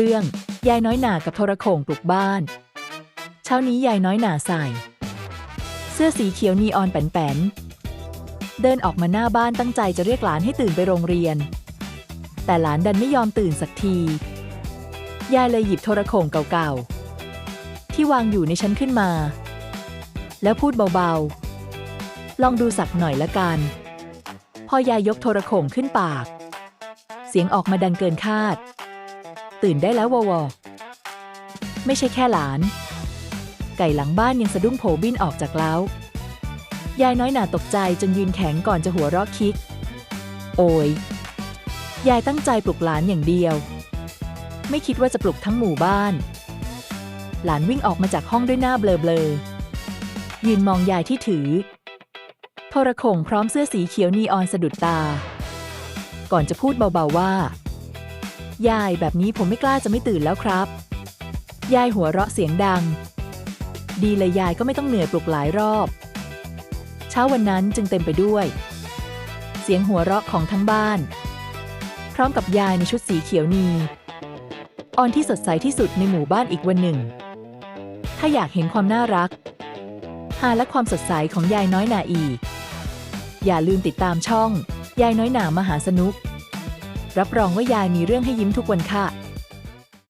เรื่อง ยายน้อยหนากับโทรโข่งปลุกบ้าน เช้านี้ยายน้อยหนาใส่ เสื้อสีเขียวนีออนแป้นๆเดินออกมาหน้าบ้านตั้งใจจะเรียกหลานให้ตื่นไปโรงเรียน แต่หลานดันไม่ยอมตื่นสักที ยายเลยหยิบโทรโข่งเก่าๆ ที่วางอยู่ในชั้นขึ้นมา แล้วพูดเบาๆ ลองดูสักหน่อยละกัน พอยายยกโทรโข่งขึ้นปาก เสียงออกมาดังเกินคาด ตื่นได้แล้ววอวอไม่ใช่แค่หลาน ไก่หลังบ้านยังสะดุ้งโผบินออกจากเล้ายายน้อยหนาตกใจจนยืนแข็งก่อนจะหัวเราะคิก โอยยายตั้งใจปลุกหลานอย่างเดียว ไม่คิดว่าจะปลุกทั้งหมู่บ้าน หลานวิ่งออกมาจากห้องด้วยหน้าเบลอๆยืนมองยายที่ถือ โทรโข่งพร้อมเสื้อสีเขียวนีออนสะดุดตา ก่อนจะพูดเบาๆว่า ยายแบบนี้ผมไม่กล้าจะไม่ตื่นแล้วครับ ยายหัวเราะเสียงดัง ดีเลยยายก็ไม่ต้องเหนื่อยปลุกหลายรอบ เช้าวันนั้นจึงเต็มไปด้วย เสียงหัวเราะของทั้งบ้าน พร้อมกับยายในชุดสีเขียวนีออนที่สดใสที่สุดในหมู่บ้านอีกวันหนึ่ง ถ้าอยากเห็นความน่ารักฮาและความสดใสของยายน้อยหนาอีก อย่าลืมติดตามช่อง ยายน้อยหนามหาสนุก รับรองว่ายายมีเรื่องให้ยิ้มทุกวันค่ะ